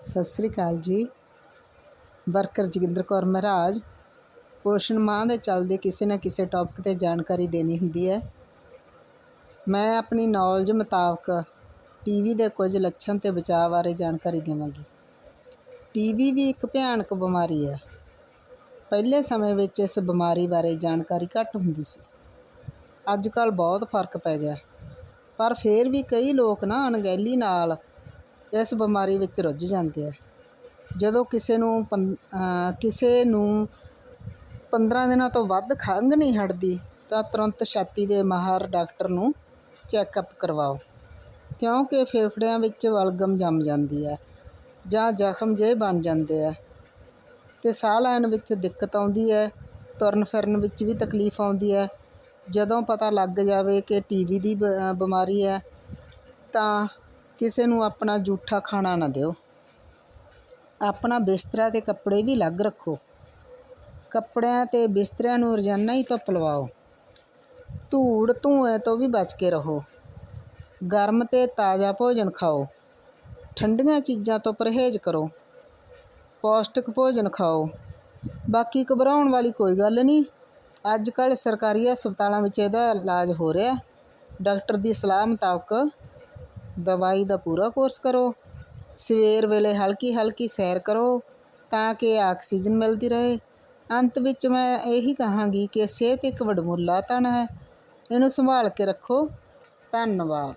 ਸਤਿ ਸ੍ਰੀ ਅਕਾਲ ਜੀ। ਵਰਕਰ ਜੋਗਿੰਦਰ ਕੌਰ ਮਹਾਰਾਜ, ਪੋਸ਼ਣ ਮਾਹ ਦੇ ਚੱਲਦੇ ਕਿਸੇ ਨਾ ਕਿਸੇ ਟੌਪਿਕ 'ਤੇ ਜਾਣਕਾਰੀ ਦੇਣੀ ਹੁੰਦੀ ਹੈ। ਮੈਂ ਆਪਣੀ ਨੌਲੇਜ ਮੁਤਾਬਕ ਟੀਵੀ ਦੇ ਕੁਝ ਲੱਛਣ ਤੇ ਬਚਾਅ ਬਾਰੇ ਜਾਣਕਾਰੀ ਦੇਵਾਂਗੀ। ਟੀਵੀ ਵੀ ਇੱਕ ਭਿਆਨਕ ਬਿਮਾਰੀ ਹੈ। ਪਹਿਲੇ ਸਮੇਂ ਵਿੱਚ ਇਸ ਬਿਮਾਰੀ ਬਾਰੇ ਜਾਣਕਾਰੀ ਘੱਟ ਹੁੰਦੀ ਸੀ। ਅੱਜ ਕੱਲ੍ਹ ਬਹੁਤ ਫ਼ਰਕ ਪੈ ਗਿਆ। ਪਰ ਫਿਰ ਵੀ ਕਈ ਲੋਕ ਨਾ ਅਣਗਹਿਲੀ ਨਾਲ ਇਸ ਬਿਮਾਰੀ ਵਿੱਚ ਰੁੱਝ ਜਾਂਦੇ ਆ। ਜਦੋਂ ਕਿਸੇ ਨੂੰ ਪੰ ਕਿਸੇ ਨੂੰ 15 ਦਿਨਾਂ ਤੋਂ ਵੱਧ ਖੰਘ ਨਹੀਂ ਹਟਦੀ, ਤਾਂ ਤੁਰੰਤ ਛਾਤੀ ਦੇ ਮਾਹਰ ਡਾਕਟਰ ਨੂੰ ਚੈੱਕਅਪ ਕਰਵਾਓ। ਕਿਉਂਕਿ ਫੇਫੜਿਆਂ ਵਿੱਚ ਵਲਗਮ ਜੰਮ ਜਾਂਦੀ ਹੈ ਜਾਂ ਜ਼ਖਮ ਜਿਹੇ ਬਣ ਜਾਂਦੇ ਆ। ਅਤੇ ਸਾਹ ਲੈਣ ਵਿੱਚ ਦਿੱਕਤ ਆਉਂਦੀ ਹੈ, ਤੁਰਨ ਫਿਰਨ ਵਿੱਚ ਵੀ ਤਕਲੀਫ ਆਉਂਦੀ ਹੈ। ਜਦੋਂ ਪਤਾ ਲੱਗ ਜਾਵੇ ਕਿ ਟੀਵੀ ਦੀ ਬਿਮਾਰੀ ਹੈ, ਤਾਂ ਕਿਸੇ ਨੂੰ ਆਪਣਾ ਜੂਠਾ ਖਾਣਾ ਨਾ ਦਿਓ। ਆਪਣਾ ਬਿਸਤਰਾ ਅਤੇ ਕੱਪੜੇ ਵੀ ਅਲੱਗ ਰੱਖੋ। ਕੱਪੜਿਆਂ ਅਤੇ ਬਿਸਤਰਿਆਂ ਨੂੰ ਰੋਜ਼ਾਨਾ ਹੀ ਧੁੱਪ ਲਵਾਓ। ਧੂੜ ਧੂਏ ਤੋਂ ਵੀ ਬਚ ਕੇ ਰਹੋ। ਗਰਮ ਅਤੇ ਤਾਜ਼ਾ ਭੋਜਨ ਖਾਓ। ਠੰਡੀਆਂ ਚੀਜ਼ਾਂ ਤੋਂ ਪਰਹੇਜ਼ ਕਰੋ। ਪੌਸ਼ਟਿਕ ਭੋਜਨ ਖਾਓ। ਬਾਕੀ ਘਬਰਾਉਣ ਵਾਲੀ ਕੋਈ ਗੱਲ ਨਹੀਂ। ਅੱਜ ਕੱਲ੍ਹ ਸਰਕਾਰੀ ਹਸਪਤਾਲਾਂ ਵਿੱਚ ਇਹਦਾ ਇਲਾਜ ਹੋ ਰਿਹਾ। ਡਾਕਟਰ ਦੀ ਸਲਾਹ ਮੁਤਾਬਕ ਦਵਾਈ ਦਾ ਪੂਰਾ ਕੋਰਸ ਕਰੋ। ਸਵੇਰ ਵੇਲੇ ਹਲਕੀ ਹਲਕੀ ਸੈਰ ਕਰੋ ਤਾਂ ਕਿ ਆਕਸੀਜਨ ਮਿਲਦੀ ਰਹੇ। ਅੰਤ ਵਿੱਚ ਮੈਂ ਇਹੀ ਕਹਾਂਗੀ ਕਿ ਸਿਹਤ ਇੱਕ ਵਡਮੁੱਲਾ ਧਨ ਹੈ। ਇਹਨੂੰ ਸੰਭਾਲ ਕੇ ਰੱਖੋ। ਧੰਨਵਾਦ।